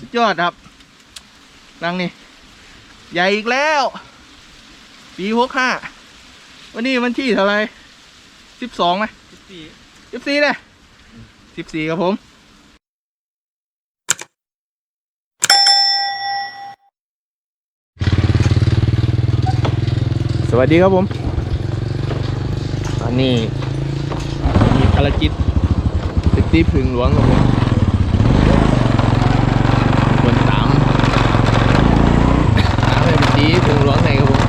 สุดยอดครับรังนี่ ใหญ่อีกแล้ว ปีหกห้า วันนี้วันที่เท่าไรสิบสองไหมสิบสี่สิบสี่เลยสิบสี่ครับผมสวัสดีครับผมตอนนี้มีภารกิจติดตีผึ่งหลวงครับผมคนตามตามให้ไปตีผึ่งหลวงไหนครับผม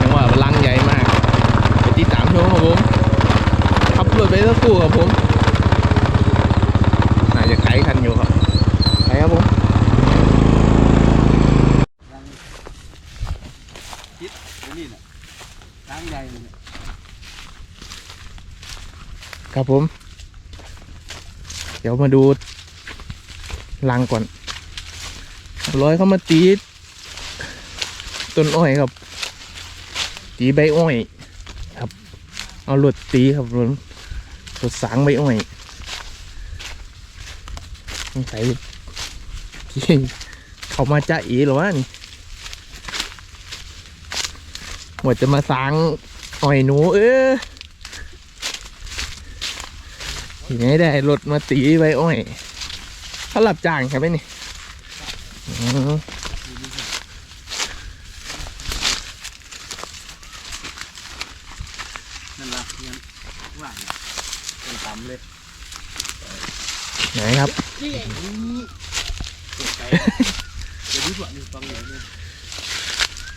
จังหวะพลังใหญ่มาก ไปตีตามชมครับผมขับรถไปสักครู่ครับผมน่าจะไกลคันอยู่ครับไปครับผม คิดเดี๋ยวนี่แหละทางใหญ่เนี่ย ครับผม เดี๋ยวมาดูรังก่อนร้อยเข้ามาตีต้นอ้อยครับ ตีใบอ้อยครับ เอาหลดตีครับหลดหลดสางใบอ้อยสงสัยที่เขามาจะอีหรอวะนี่หมดจะมาสางอ้อยหนู เออ ทีนี้ได้รถมาตีไว้อ้อยเขาหลับจ้างใช่ไหมนี่อืมนั่นละเงี้ยว่างเป็นต่ำเลย ไหนครับนี่ตกใจเดี๋ยวดูฝั่งนี้ฝั่งนี้เนี่ย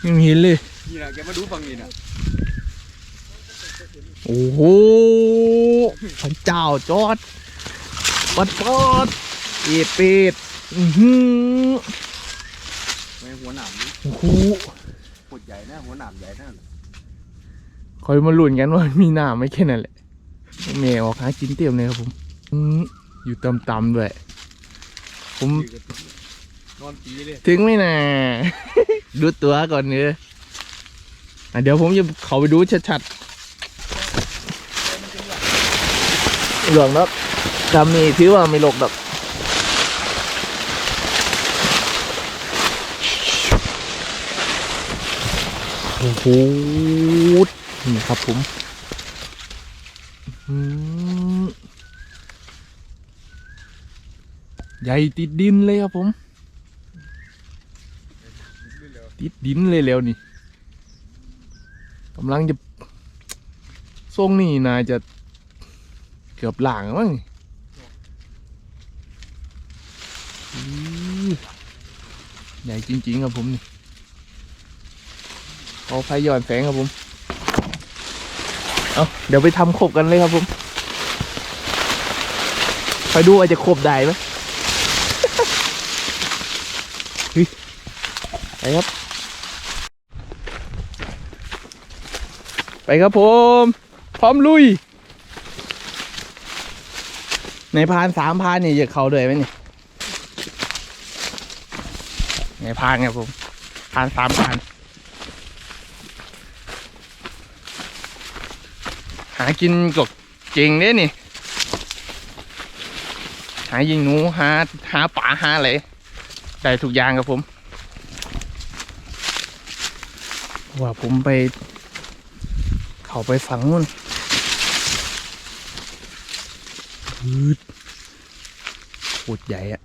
ยังเห็นเลย นี่นะแกมาดูฝั่งนี้นะ โอ้โหพระเจ้าจอดปัดปอดเอเป็ดอือหือไม่หัวหนามนี่โอ้โหปวดใหญ่นะหัวหนามใหญ่นั่นคอยมาลุ้นกันว่ามีหน้าไหม่แค่นั้นแหละแม่ออกหากินเต็มเลยครับผมอืมอยู่ต่ำๆด้วย ผมนอนตีเลยถึงไหมนะดูตัวก่อนเนื้อะอะเดี๋ยวผมจะเขาไปดูชัดๆ หลวงครับดำนี่ถือว่าไม่หลกดอกโอ้โหนี่ครับผมอืมใหญ่ติดดินเลยครับผม ติดดินเลยแล้วนี่กำลังจะทรงนี่นายจะ กือบหลางแล้วมั้งอื้อใหญ่จริงๆครับผมนี่ขอไฟย้อนแสงครับผม เอาเดี๋ยวไปทำครบกันเลยครับผมไปดูว่าจะครบได้ไหมเฮ้ยไปครับ ไปครับผม พร้อมลุย ในพานสามพานนี่จะเข้าด้วยไหมนี่ในพานครับผมพานสามพาน หากินกบเก่งเด้นี่ หายิงหนูหาหาป่าหาอะไรได้ทุกอย่างครับผมว่าผมไป เขาไปฝังนู่น พืดโคตรใหญ่อะ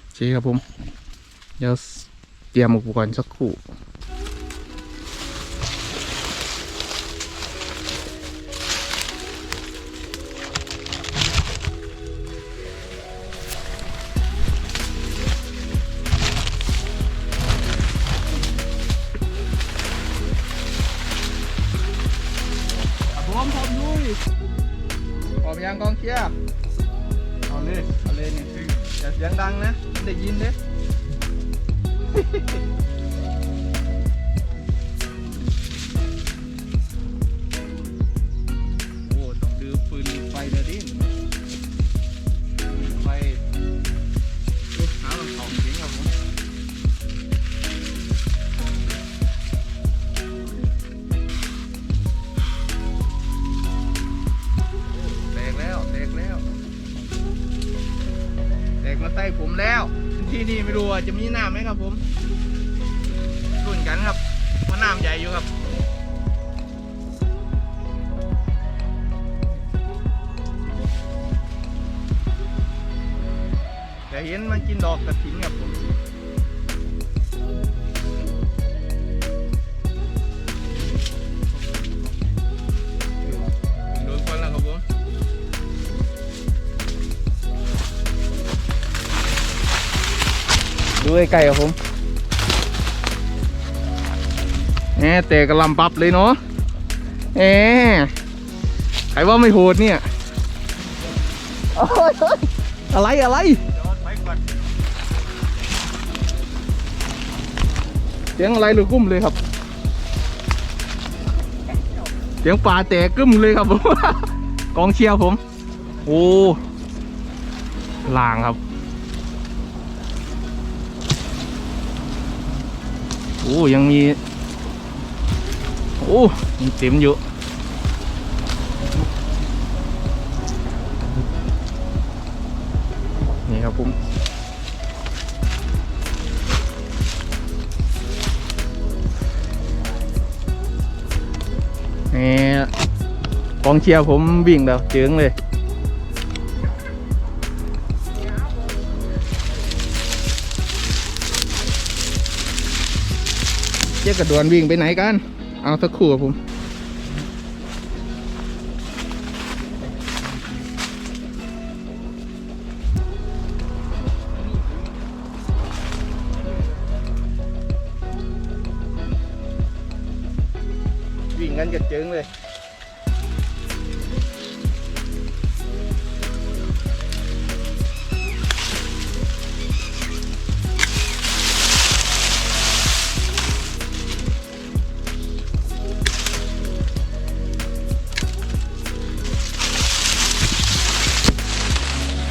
โอเคครับผม เดี๋ยวเตรียมอุปกรณ์สักครู่ พร้อมยังกองเชียร์เอาเลยเอาเลยนี่อย่าเสียงดังนะไม่ได้ยินเด้ เห็นมันกินดอกกระถินครับผมโดนควันแล้วครับผมดูไกลๆครับผมแหมแต่กระลำปับเลยเนาะแหมใครว่าไม่โหดเนี่ยโอ๊ยโอ๊ยอะไรอะไร สียงอะไรหรือกุ้มเลยครับ เสียงป่าแตกกึ้มเลยครับผมกองเชียร์ผม โอ้ลางครับ โอ้ยังมี โอ้ยังเต็มอยู่นี่ครับผม นี่กองเชียร์ผมวิ่งแล้วเจิงเลยเจ๊กระดวนวิ่งไปไหนกัน เอาสักครู่ผม กันกระเจิงเลย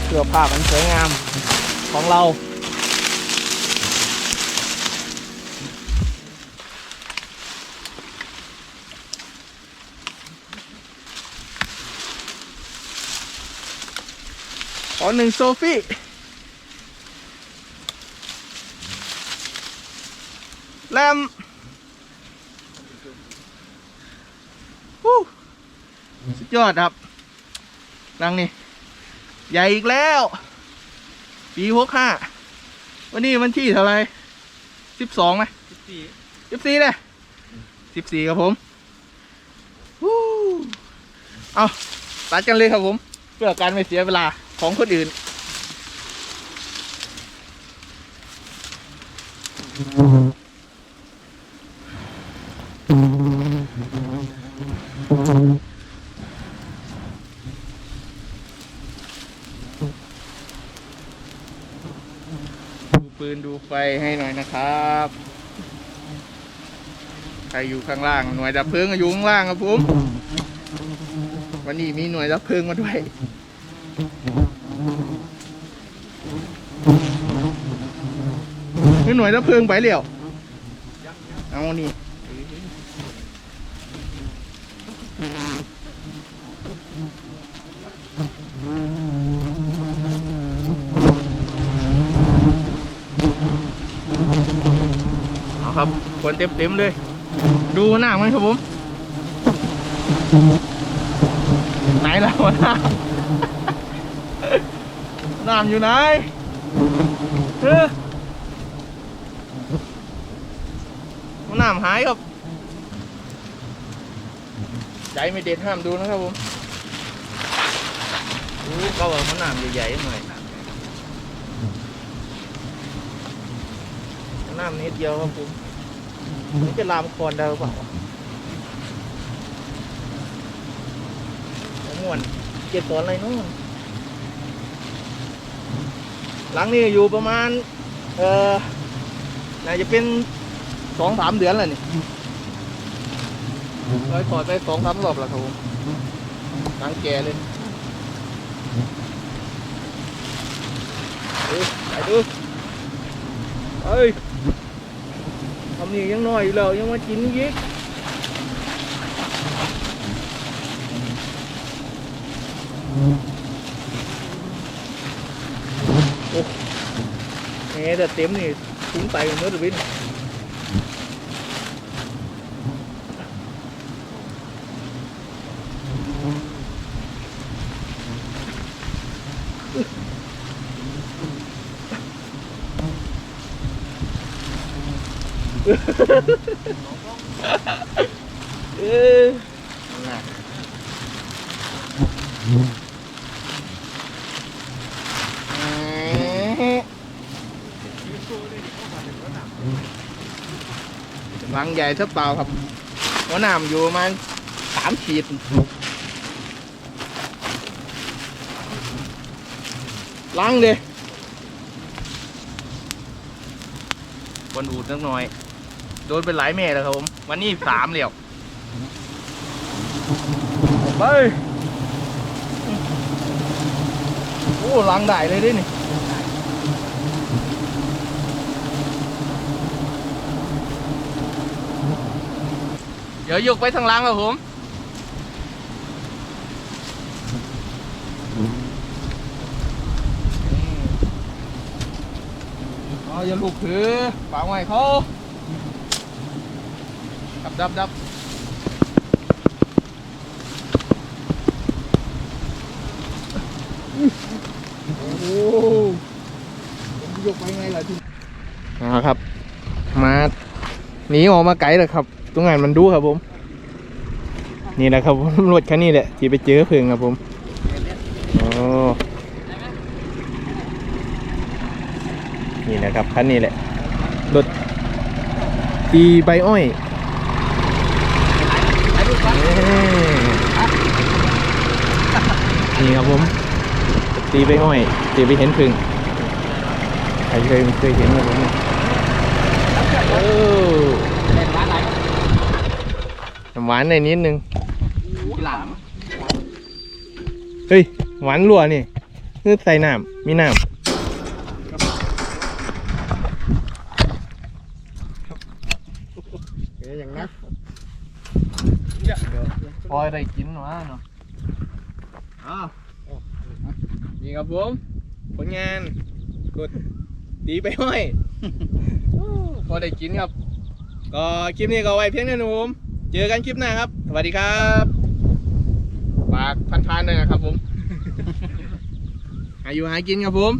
เสื้อผ้ามันสวยงามของเรา ข อหนึ่งโซฟี่แรมสุดยอดครับ รังนี่ ใหญ่อีกแล้ว ปีหกห้า วันนี้วันที่เท่าไรสิบสองไหมสิบสี่สิบสี่เลยสิบสี่ครับผมเอาตัดกันเลยครับผม เพื่อการไม่เสียเวลา ของคนอื่น ดูปืนดูไฟให้หน่อยนะครับ ใครอยู่ข้างล่าง หน่วยดับเพลิงก็อยู่ข้างล่างครับผม วันนี้มีหน่วยดับเพลิงมาด้วย คือหน่วยดับเพลิงไปเร็วเอานี่เอาครับคนเต็มเต็มๆเลย ดูหน้ามันครับผม ไหนแล้วหน้า น้ำอยู่ไหนเออน้ำหายครับ ใจไม่เด็ดห้ามดูนะครับผมรู้ก็ว่ามันน้ำใหญ่ๆหน่อยน้ำนิดเดียวครับผมมันจะลามคอนได้หรือเปล่าม่วนเก็บตอนอะไรเนู้น หลังนี้อยู่ประมาณ เอ่อน่าจะเป็นสองสามเดือนแล้วนี่เราถอดไปสองสามรอบแล้วครับผมหลังแก่เลยเอ้ยไปดูเอ้ยทำนี่ยังน้อยอยู่แล้วยังมากินยิก โอ้นี่แต่เต็มนี่ถุง ไตมันเมื่อวินเออน่ะลังใหญ่เท่าเปล่าครับหัวหนามอยู่ประมาณสามขีดลังเดยบนอูดนิดหน่อย โดนเป็นหลายเมตรแล้วครับผม วันนี้สามเหลี่ยวไป โอ้ลังได้เลยดินี่ เดี๋ยวยกไปทางหล่างครับผมอ๋ออย่าลูกถือฝากไว้เขาดับดับดับโอ้โหผมยกไปไงล่ะทีอ๋อครับ มาหนีออกมาไกลเลยครับ ตรงงานมันดูครับผม นี่แหละครับผมรถคันนี้แหละที่ไปเจอเพิ่งครับผมโอ้นี่นะครับคันนี้แหละรถตีใบอ้อยนี่ครับผมตีใบอ้อยตีไปเห็นพึ่งใครเคยเคยเห็นครับผมโอ้น้ำ หวานในนิดนึงหลามเฮ้ย หวานรัวนี่คือใส่น้ำมีน้เอ๊ยอย่างนักำพอยได้กินวะเนาะอ้าวนี่ครับผมผลงานกดตีไปห้อยพอได้กินครับ ก็คลิปนี้ก็ไว้เพียงเท่านี้ครับผม เจอกันคลิปหน้าครับ สวัสดีครับฝากพันๆด้วยนะครับผม หาอยู่หากินครับผม